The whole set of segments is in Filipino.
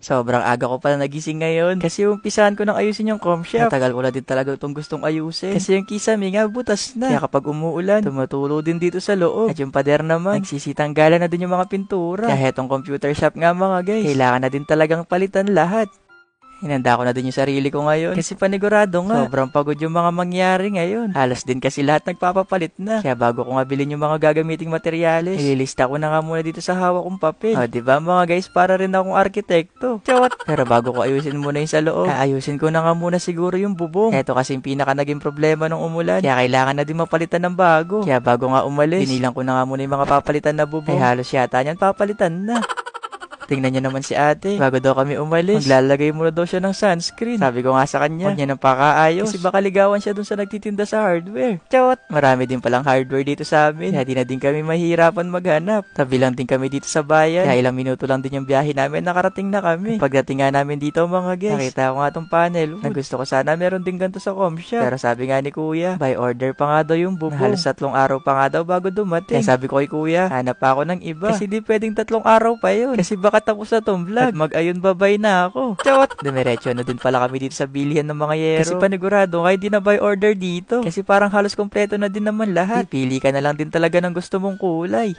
Sobrang aga ko pala nagising ngayon kasi umpisahan ko nang ayusin yung com shop. Matagal ko na din talaga itong gustong ayusin. Kasi yung kisame nga butas na. Kaya kapag umuulan, tumutulo din dito sa loob. At yung pader naman, nagsisitanggalan na din yung mga pintura. Kaya itong computer shop nga mga guys, kailangan na din talagang palitan lahat. Hinanda ko na din yung sarili ko ngayon. Kasi panigurado nga. Sobrang pagod yung mga mangyari ngayon. Halos din kasi lahat nagpapapalit na. Kaya bago ko nga bilhin yung mga gagamiting materyales, ililista ko na nga muna dito sa hawak kong papel. O, di ba mga guys, para rin akong arkitekto. Chawat! Pero bago ko ayusin muna yung sa loob, ayusin ko na nga muna siguro yung bubong. Eto kasi yung pinaka naging problema nung umulan. Kaya kailangan na din mapalitan ng bago. Kaya bago nga umalis, binilang ko na nga muna yung mga papalitan na bubong. Ay halos yata niyan papalitan na. Tingnan niya naman si ate. Bago daw kami umalis, maglalagay muna daw siya ng sunscreen. Sabi ko nga sa kanya, huwag niya nang pakaayos. Kasi baka ligawan siya dun sa nagtitinda sa hardware. Chawat! Marami din palang hardware dito sa amin. Kaya di na din kami mahirapan maghanap. Tabi lang din kami dito sa bayan. Kaya ilang minuto lang din yung biyahe namin, nakarating na kami. Pagdating nga namin dito mga guys, nakita ko nga tong panel. Na gusto ko sana meron din ganito sa com shop. Pero sabi nga ni kuya, by order pa nga daw yung bubong. Na halos tatlong araw pa nga daw bago dumating. Kaya sabi ko kay kuya, hanap pa ako ng iba. Kasi di pwedeng tatlong araw pa yun. Kasi baka tapos na tong vlog. At mag-ayon babay na ako. Chawat! Dumiretso na din pala kami dito sa bilihan ng mga yero. Kasi panigurado, kahit di na by order dito. Kasi parang halos kompleto na din naman lahat. Pili ka na lang din talaga ng gusto mong kulay.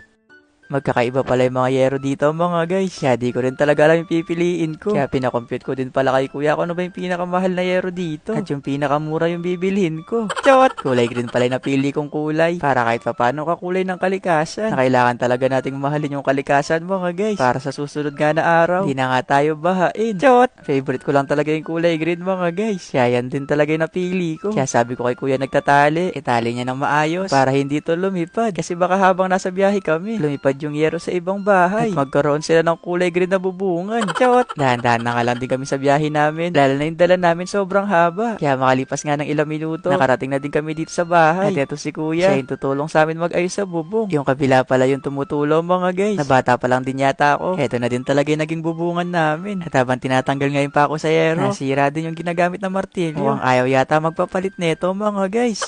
Magkakaiba pala yung mga yero dito mga guys. Kaya di ko rin talaga alam yung pipiliin ko. Kaya pinakompute ko din pala kay kuya kung ano ba yung pinakamahal na yero dito. At yung pinakamura yung bibilhin ko. Chawat! Kulay green pala yung napili kong kulay. Para kahit papano kakulay ng kalikasan. Na kailangan talaga nating mahalin yung kalikasan mga guys. Para sa susunod nga na araw, hindi na nga tayo bahain. Chawat! Favorite ko lang talaga yung kulay green mga guys. Kaya yan din talaga yung napili ko. Kaya sabi ko kay kuya nagtatali, itali niya ng maayos para hindi to lumipad. Kasi baka habang nasa biyahe kami, lumipad yung yero sa ibang bahay. At magkaroon sila ng kulay green na bubungan. Chawat! Dahan-dahan na nga lang din kami sa biyahe namin. Lalo na yung dala namin sobrang haba. Kaya makalipas nga ng ilang minuto, nakarating na din kami dito sa bahay. At eto si kuya, siya yung tutulong sa amin mag-ayos sa bubong. Yung kabila pala yung tumutulong mga guys. Na bata pa lang din yata ako. Eto na din talaga yung naging bubungan namin. At habang tinatanggal ngayon pa ako sa yero, nasira din yung ginagamit na martilyo. Mukhang ayaw yata magpapalit nito mga guys.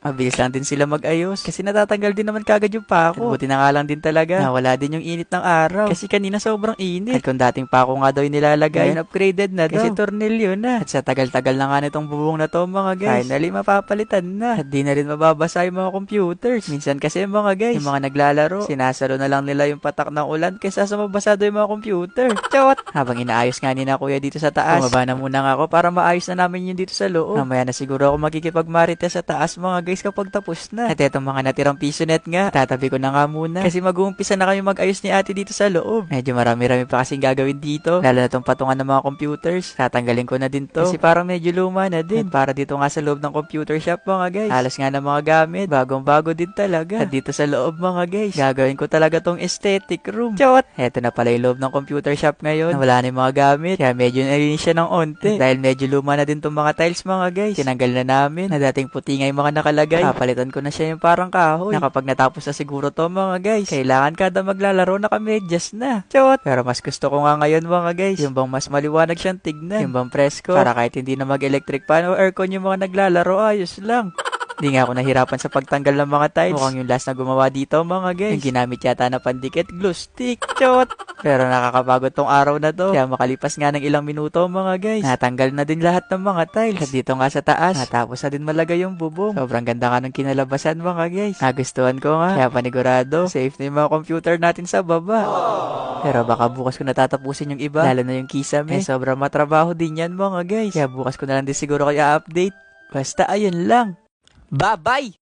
Mabilis lang din sila mag-ayos. Kasi natatanggal din naman kagad yung pako. Buti na nga lang din talaga. Nawala din yung init ng araw. Kasi kanina sobrang init. At kung dating pako nga daw yung nilalagay, ngayon upgraded na daw. Kasi tornilyo na. At sa tagal-tagal na nga nitong bubong na to mga guys. Finally mapapalitan na. At di na rin mababasa yung mga computers. Minsan kasi mga guys, yung mga naglalaro, sinasalo na lang nila yung patak ng ulan kaysa sa mabasado yung mga computer. Chawat! Habang inaayos nga ni na kuya dito sa taas, bumaba na muna nga ako para maayos na namin yun dito sa loob. Mamaya na siguro ako makikipagmarites sa taas mga guys kapag tapos na. At etong mga natirang piso net nga, tatabi ko na nga muna. Kasi mag-uumpisa na kami mag-ayos ni ate dito sa loob. Medyo marami-rami pa kasing gagawin dito. Lalo na tong patungan ng mga computers. Tatanggalin ko na din to. Kasi parang medyo luma na din. At para dito nga sa loob ng computer shop mga guys. Halos nga ng mga gamit. Bagong-bago din talaga. At dito sa loob mga guys, gagawin ko talaga tong aesthetic room. Chawat! Eto na pala yung loob ng computer shop ngayon. Wala na yung mga gamit. Kaya medyo narinis siya ng onte. Dahil medyo luma na din tong mga tiles mga guys. Tinanggal na namin. Na dating puti nga yung mga nakalagay. Papalitan ko na siya yung parang kahoy. Na kapag natapos na siguro to mga guys, kailangan kada maglalaro nakamedyas na. Chawat! Pero mas gusto ko nga ngayon mga guys, yung bang mas maliwanag siyang tignan. Yung bang presko. Para kahit hindi na mag-electric fan o aircon yung mga naglalaro, ayos lang. Di nga ako nahirapan sa pagtanggal ng mga tiles. Mukhang yung last na gumawa dito mga guys. Yung ginamit yata na pandikit, glue stick. Chot! Pero nakakapagod tong araw na to. Kaya makalipas nga ng ilang minuto mga guys. Natanggal na din lahat ng mga tiles. At dito nga sa taas, natapos na din malagay yung bubong. Sobrang ganda nga ng kinalabasan mga guys. Nagustuhan ko nga. Kaya panigurado, safe na yung mga computer natin sa baba. Pero baka bukas ko natatapusin yung iba. Lalo na yung kisame. Eh, sobrang matrabaho din yan mga guys. Kaya bukas ko na lang din siguro kaya update. Basta ayun lang. Bye bye.